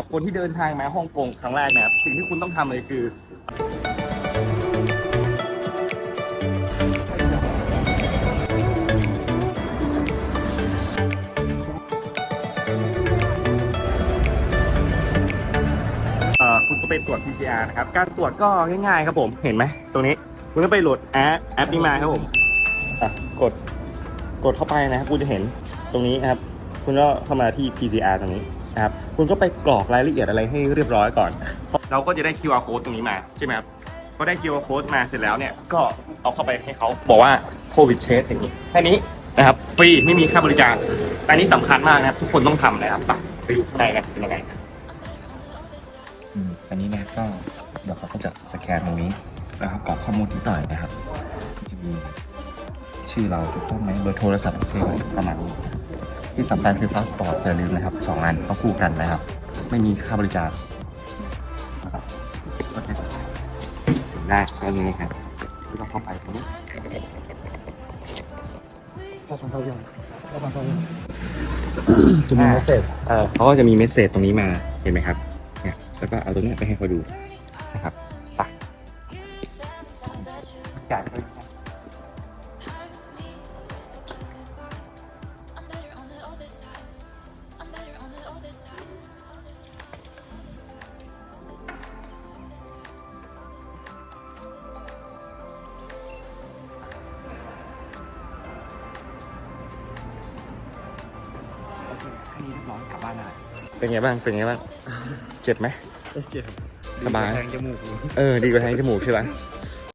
สำหรับคนที่เดินทางมาฮ่องกงครั้งแรกนะครับสิ่งที่คุณต้องทำเลยคือ เอ่อคุณก็ไปตรวจ PCR นะครับ การตรวจก็ง่ายๆครับผม เห็นไหมตรงนี้คุณก็ไปโหลดแอปแอปนี้มาครับผมอะกดกดเข้าไปนะครับคุณจะเห็นตรงนี้นะครับ คุณก็เข้ามาที่ PCR ตรงนี้ นะครับคุณก็ไปกรอกรายละเอียดอะไรให้เรียบร้อยก่อน เราก็จะได้ QR code ตรงนี้มาใช่ไหมครับพอได้ QR code มาเสร็จแล้วเนี่ยก็เอาเข้าไปให้เขาบอกว่าโควิดเชสอย่างนี้แค่นี้นะครับฟรีไม่มีค่าบริการแต่อันนี้สำคัญมากนะครับ ทุกคนต้องทำนะครับไปไปดูข้างในกันเป็นยังไงอืมอันนี้เนี่ยก็เดี๋ยวเขาก็จะสแกนตรงนี้นะครับกรอกข้อมูลนิดหน่อยนะครับก็จะมีชื่อเราถูกต้องไหมเบอร์โทรศัพท์โอเคไหมประมาณนี้ ที่สำคัญคือพาสปอร์ตอย่าลืมนะครับสองอันเขาคู่กันนะครับ ไม่มีค่าบริการนะครับก็เทสถึงได้ก็อย่างนี้ครับที่ต้องเข้าไปตรงนี้จะมีเมสเซจเออเขาก็จะมีเมสเซจตรงนี้มาเห็นไหมครับเนี่ยแล้วก็เอาตรงเนี้ยไปให้เขาดูนะครับไปจ่ายด้ แค่นี้เรียบร้อยกลับบ้านได้เป็นไงบ้าง เป็นไงบ้าง เจ็บไหม เจ็บสบาย แทงจมูก เออ ดีกว่าแทงจมูกใช่ไหม